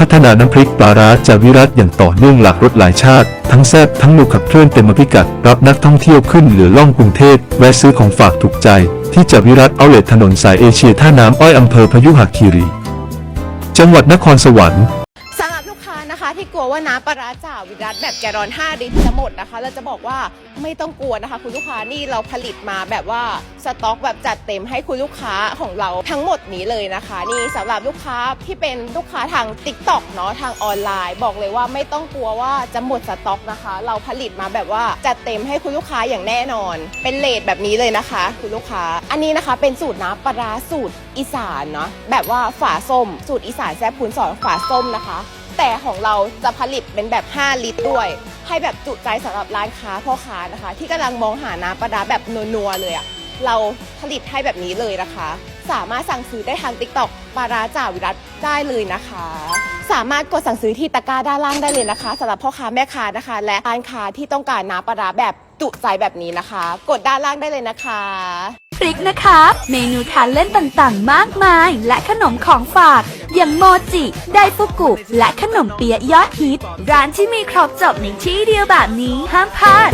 พัฒนาน้ำพริกปลาร้าจาวิรัตอย่างต่อเนื่องหลากรสหลายชาติ ทั้งแซ่บทั้งหนุกขับเคลื่อนเต็มพิกัด รับนักท่องเที่ยวขึ้นเหลือล่องกรุงเทพแวะซื้อของฝากถูกใจ ที่จาวิรัตเอาเลทถนนสายเอเชียท่าน้ำอ้อยอำเภอพยุหคีรี จังหวัดนครสวรรค์ ที่กลัวว่าน้ำปลาร้าจ่าวิรัตแบบแกลอน 5 ลิตรจะหมดนะคะ เราจะบอกว่าไม่ต้องกลัวนะคะ คุณลูกค้านี่เราผลิตมาแบบว่าสต็อกแบบจัดเต็มให้คุณลูกค้าของเราทั้งหมดนี้เลยนะคะ นี่สำหรับลูกค้าที่เป็นลูกค้าทาง t ิ k t o k เนาะทางออนไลน์ บอกเลยว่าไม่ต้องกลัวว่าจะหมดสต็อกนะคะ เราผลิตมาแบบว่าจัดเต็มให้คุณลูกค้าอย่างแน่นอน เป็นเลทแบบนี้เลยนะคะ คุณลูกค้า อันนี้นะคะเป็นสูตรน้ำปลาร้าสูตรอีสานเนาะแบบว่าฝาส้ม สูตรอีสานแซ่บคูณสองฝาส้มนะคะ แต่ของเราจะผลิตเป็นแบบ 5 ลิตรด้วย ให้แบบจุใจสำหรับร้านค้าพ่อค้านะคะ ที่กำลังมองหาน้ำปลาร้าแบบนัวๆเลยอะเราผลิตให้แบบนี้เลยนะคะ สามารถสั่งซื้อได้ทาง t ิ k t o k ปาราจ่าวิรัตได้เลยนะคะ สามารถกดสั่งซื้อที่ตะกร้าด้านล่างได้เลยนะคะสำหรับพ่อค้าแม่ค้านะคะ และร้านค้าที่ต้องการน้ำปลาร้าแบบจุใจแบบนี้นะคะ กดด้านล่างได้เลยนะคะพริกนะคะ เมนูทานเล่นต่างๆ มากมาย และขนมของฝาก อย่างโมจิ ไดฟุกุ และขนมเปี๊ยะยอดฮิต ร้านที่มีครบจบในที่เดียวแบบนี้ห้ามพลาด